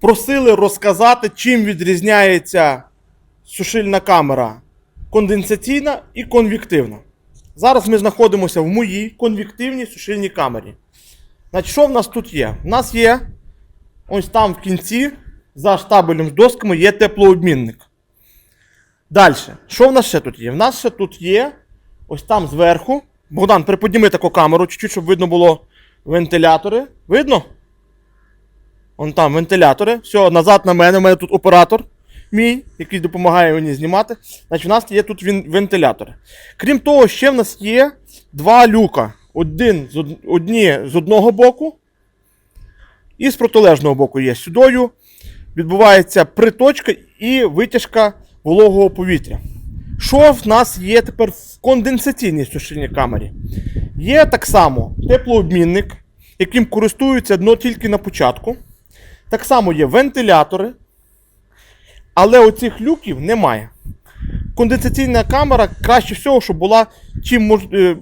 просили розказати, чим відрізняється сушильна камера конденсаційна і конвективна. Зараз ми знаходимося в моїй конвективній сушильній камері. Значить, що в нас тут є? У нас є ось там в кінці, за штабелем з досками, є теплообмінник. Далі, що в нас ще тут є? В нас ще тут є ось там зверху. Богдан, приподніми таку камеру, чуть-чуть, щоб видно було вентилятори. Видно? Вон там вентилятори. Все, назад на мене. У мене тут оператор мій, який допомагає мені знімати. Значить, у нас є тут вентилятори. Крім того, ще в нас є два люка. Один з, од- одні з одного боку і з протилежного боку є. Сюдою відбувається приточка і витяжка вологого повітря. Що в нас є тепер в конденсаційній сушильній камері? Є так само теплообмінник, яким користуються но тільки на початку. Так само є вентилятори, але оцих люків немає. Конденсаційна камера краще всього, щоб була чим мож, е,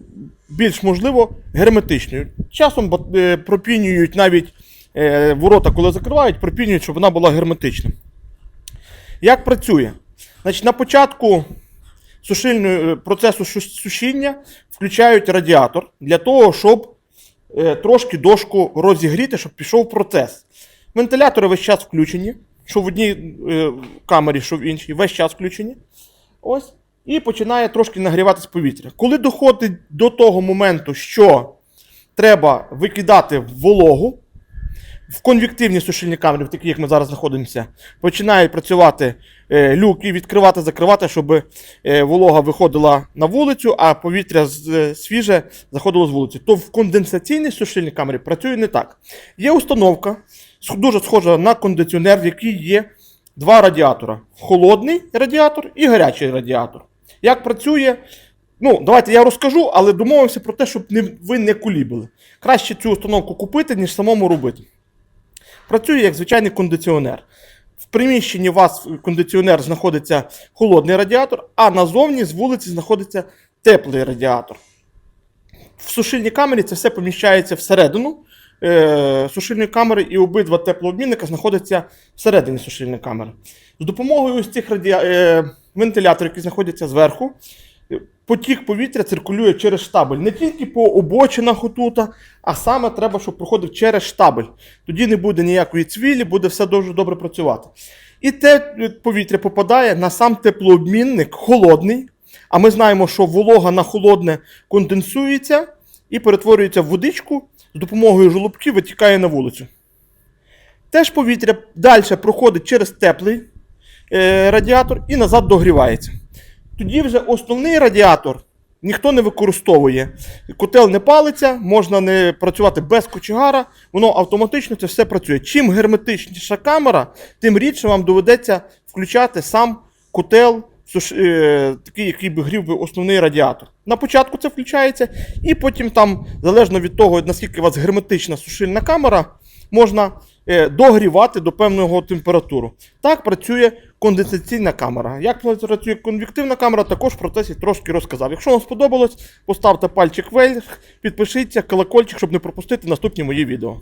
більш можливо герметичною. Часом е, пропінюють навіть е, ворота, коли закривають, пропінюють, щоб вона була герметична. Як працює? Значить, на початку сушильної, процесу сушіння включають радіатор для того, щоб трошки дошку розігріти, щоб пішов процес. Вентилятори весь час включені, що в одній е, камері, що в іншій, весь час включені. Ось. І починає трошки нагріватись повітря. Коли доходить до того моменту, що треба викидати вологу, в конвективній сушильній камері, в такій, як ми зараз знаходимося, починають працювати е, люки, відкривати, закривати, щоб е, волога виходила на вулицю, а повітря з- е, свіже заходило з вулиці. То в конденсаційній сушильній камері працює не так. Є установка, дуже схожа на кондиціонер, в якій є два радіатора: холодний радіатор і гарячий радіатор. Як працює? Ну, давайте я розкажу, але домовимося про те, щоб не, ви не кулібили. Краще цю установку купити, ніж самому робити. Працює як звичайний кондиціонер. В приміщенні у вас кондиціонер знаходиться холодний радіатор, а назовні з вулиці знаходиться теплий радіатор. В сушильній камері це все поміщається всередину е, сушильної камери, і обидва теплообмінника знаходяться всередині сушильної камери. З допомогою ось цих радіа... е, вентиляторів, які знаходяться зверху, потік повітря циркулює через штабель. Не тільки по обочинах отута, а саме треба, щоб проходив через штабель. Тоді не буде ніякої цвілі, буде все дуже добре працювати. І те повітря попадає на сам теплообмінник холодний. А ми знаємо, що волога на холодне конденсується і перетворюється в водичку, допомогою жолобків витікає на вулицю. Теж повітря далі проходить через теплий е, радіатор і назад догрівається. Тоді вже основний радіатор ніхто не використовує. Котел не палиться, можна не працювати без кочегара, воно автоматично це все працює. Чим герметичніша камера, тим рідше вам доведеться включати сам котел, суш- е, такий, який би грів би основний радіатор. На початку це включається, і потім там, залежно від того, наскільки у вас герметична сушильна камера, можна е, догрівати до певного температуру. Так працює конденсаційна камера. Як працює конвективна камера, також в процесі трошки розказав. Якщо вам сподобалось, поставте пальчик вверх, підпишіться, колокольчик, щоб не пропустити наступні мої відео.